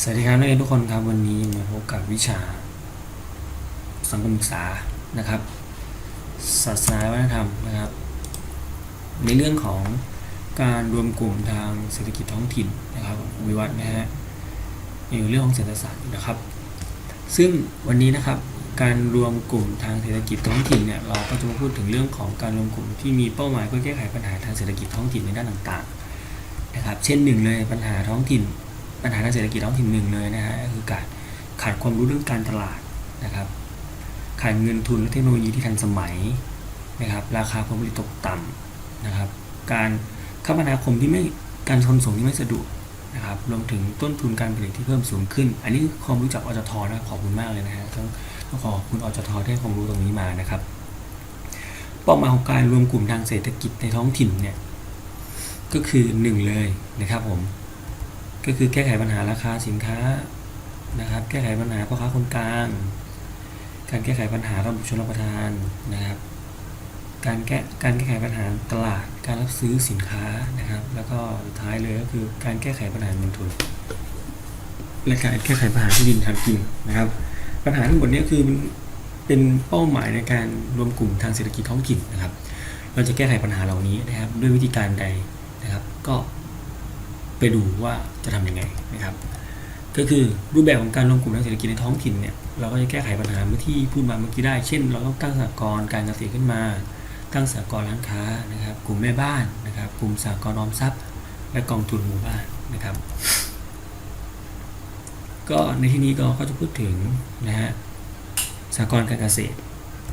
สวัสดีครับนักเรียนทุกคนครับวันนี้มาพบกับวิชา สังคมศึกษานะครับ ศาสนาวัฒนธรรมนะครับ ในเรื่องของการรวมกลุ่มทางเศรษฐกิจท้องถิ่นนะครับวิวัฒน์นะฮะในเรื่องของเศรษฐศาสตร์นะครับ ซึ่งวันนี้นะครับการรวมกลุ่มทางเศรษฐกิจท้องถิ่นเนี่ยเราก็จะมาพูดถึงเรื่องของการรวมกลุ่มที่มีเป้าหมายเพื่อแก้ไขปัญหาทางเศรษฐกิจท้องถิ่นในด้านต่างๆนะครับ เช่นหนึ่งเลยปัญหาท้องถิ่น ปัญหาทางเศรษฐกิจท้องถิ่นหนึ่งเลยนะฮะก็คือการขาดความรู้เรื่องการตลาดนะครับขาดเงินทุนและเทคโนโลยีที่ทันสมัยนะครับ ราคาผลผลิตตกต่ำนะครับ การคมนาคมที่ไม่การขนส่งที่ไม่สะดวกนะครับรวมถึงต้นทุนการผลิตที่เพิ่มสูงขึ้น อันนี้ความรู้จากอจทนะขอบคุณมากเลยนะฮะต้องต้งขอขอบคุณอจทที่ให้ความรู้ตรงนี้มานะครับเป้าหมายของการรวมกลุ่มทางเศรษฐกิจในท้องถิ่นเนี่ยก็คือหนึ่งเลยนะครับผม ก็คือแก้ไขปัญหาราคาสินค้านะครับ แก้ไขปัญหาพ่อค้าคนกลาง การแก้ไขปัญหาระบบชนรับประทานนะครับ การแก้การแก้ไขปัญหาตลาด การรับซื้อสินค้านะครับ แล้วก็สุดท้ายเลยก็คือการแก้ไขปัญหาเงินทุน และการแก้ไขปัญหาที่ดินทางกินนะครับ ปัญหาทั้งหมดนี้คือเป็นเป้าหมายในการรวมกลุ่มทางเศรษฐกิจท้องถิ่นนะครับ เราจะแก้ไขปัญหาเหล่านี้นะครับ ด้วยวิธีการใดนะครับ ก็ ไปดูว่าจะทำยังไงนะครับ ก็คือรูปแบบของการรวมกลุ่มทางเศรษฐกิจในท้องถิ่นเนี่ยเราก็จะแก้ไขปัญหาเมื่อที่พูดมาเมื่อกี้ได้ เช่น เราต้องตั้งสหกรณ์การเกษตรขึ้นมา ตั้งสหกรณ์ร้านค้านะครับ กลุ่มแม่บ้านนะครับ กลุ่มสหกรณ์ออมทรัพย์ และกองทุนหมู่บ้านนะครับ ก็ในที่นี้ก็ก็จะพูดถึงนะฮะสหกรณ์การเกษตร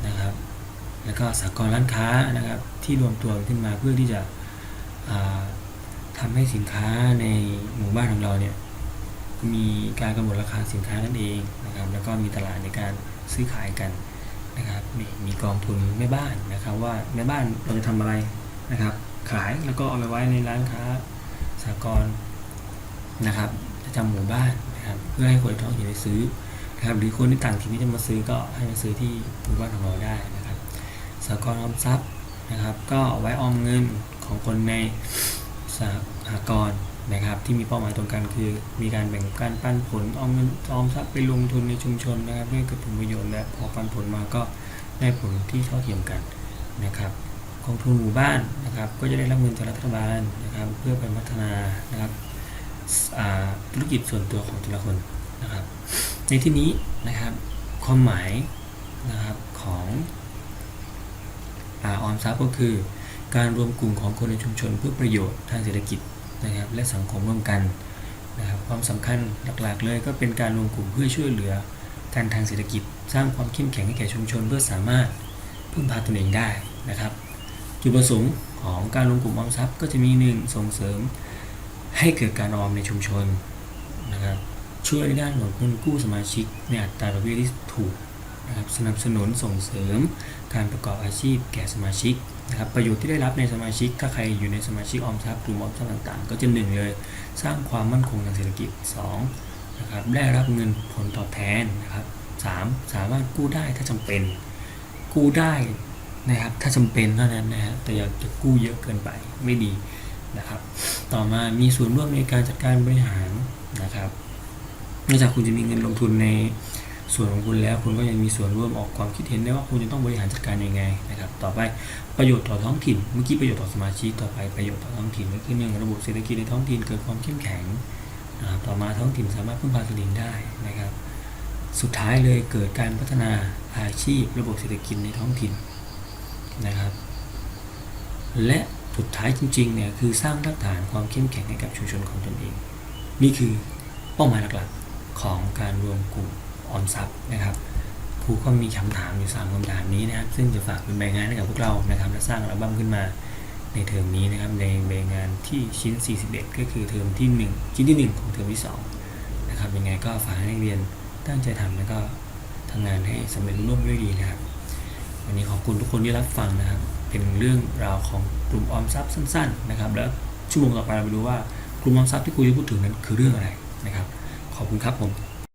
นะครับ แล้วก็สหกรณ์ร้านค้านะครับที่รวมตัวขึ้นมาเพื่อที่จะ อ่าทำให้สินค้าในหมู่บ้านของเราเนี่ยมีการกำหนดราคาสินค้านั่นเองนะครับ แล้วก็มีตลาดในการซื้อขายกันนะครับมีมีกองทุนแม่บ้านนะครับ ว่าแม่บ้านเราจะทำอะไรนะครับ ขายแล้วก็เอาไปไว้ในร้านค้าสากลนะครับประจำหมู่บ้านนะครับ เพื่อให้คนในท้องถิ่นได้ซื้อนะครับหรือคนที่ต่างถิ่นที่จะมาซื้อก็ให้มาซื้อที่หมู่บ้านของเราได้นะครับสากลออมทรัพย์นะครับ ก็เอาไว้ออมเงินของคนใน สหกรณ์นะครับ ที่มีเป้าหมายตรงกันคือ มีการแบ่งการปันผลออมเงินออมทรัพย์ไปลงทุนในชุมชนนะครับเพื่อเกิดผลประโยชน์และพอปันผลมาก็ได้ผลที่เท่าเทียมกันนะครับกองทุนหมู่บ้านนะครับ ก็จะได้รับเงินจากรัฐบาลนะครับ เพื่อไปพัฒนานะครับธุรกิจส่วนตัวของแต่ละคนนะครับ ในที่นี้นะครับความหมายนะครับของออมทรัพย์ก็คือ การรวมกลุ่มของคนในชุมชนเพื่อประโยชน์ทางเศรษฐกิจนะครับและสังคมร่วมกันนะครับความสำคัญหลักๆ เลยก็เป็นการรวมกลุ่มเพื่อช่วยเหลือการทางเศรษฐกิจ สร้างความเข้มแข็งให้แก่ชุมชนเพื่อสามารถพึ่งพาตนเองได้นะครับ จุดประสงค์ของการรวมกลุ่มออมทรัพย์ก็จะมีหนึ่งส่งเสริมให้เกิดการออมในชุมชนนะครับช่วยในด้านของเงินกู้สมาชิกในอัตราดอกเบี้ยที่ถูกนะครับสนับสนุนส่งเสริมการประกอบอาชีพแก่สมาชิก นะครับประโยชน์ที่ได้รับในสมาชิกถ้าใครอยู่ในสมาชิกออมทรัพย์กลุ่มออมทรัพย์ต่างๆ ก็จะหนึ่งเลยสร้างความมั่นคงทางเศรษฐกิจ2นะครับได้รับเงินผลตอบแทนนะครับสามสามารถกู้ได้ถ้าจำเป็น กู้ได้นะครับถ้าจำเป็นเท่านั้นนะฮะแต่อย่าจะกู้เยอะเกินไปไม่ดีนะครับ ต่อมามีส่วนร่วมในการจัดการบริหารนะครับนอกจากคุณจะมีเงินลงทุนใน ส่วนของคุณแล้วคุณก็ยังมีส่วนร่วมออกความคิดเห็นได้ว่าคุณจะต้องบริหารจัดการยังไงนะครับ ต่อไปประโยชน์ต่อท้องถิ่น เมื่อกี้ประโยชน์ต่อสมาชิกต่อไปประโยชน์ต่อท้องถิ่นก็คือหนึ่งระบบเศรษฐกิจในท้องถิ่นเกิดความเข้มแข็งนะต่อมาท้องถิ่นสามารถพึ่งพาตนเองได้นะครับ สุดท้ายเลยเกิดการพัฒนาอาชีพ ระบบเศรษฐกิจในท้องถิ่นนะครับ และสุดท้ายจริงๆเนี่ยคือสร้างรากฐานความเข้มแข็งให้กับชุมชนของตนเอง นี่คือเป้าหมายหลักๆของการรวมกลุ่ม ออมทรัพย์นะครับครูก็มีคำถามอยู่ 3คำถามนี้นะครับ ซึ่งจะฝากเป็นใบงานให้กับพวกเรานะครับ และสร้างอัลบั้มขึ้นมาในเทอมนี้นะครับ ในใบงานที่ชิ้น 41 ก็คือเทอมที่ 1 ชิ้นที่ 1 ของเทอมที่2นะครับยังไงก็ฝากให้นักเรียนตั้งใจทำแล้วก็ทำงานให้สำเร็จร่วงด้วยดีนะครับ วันนี้ขอบคุณทุกคนที่รับฟังนะครับ เป็นเรื่องราวของกลุ่มออมทรัพย์สั้น ๆ นะครับ แล้วชั่วโมงต่อไปเราไปดูว่ากลุ่มออมทรัพย์ที่ครูจะพูดถึงนั้นคือเรื่องอะไรนะครับ ขอบคุณครับผม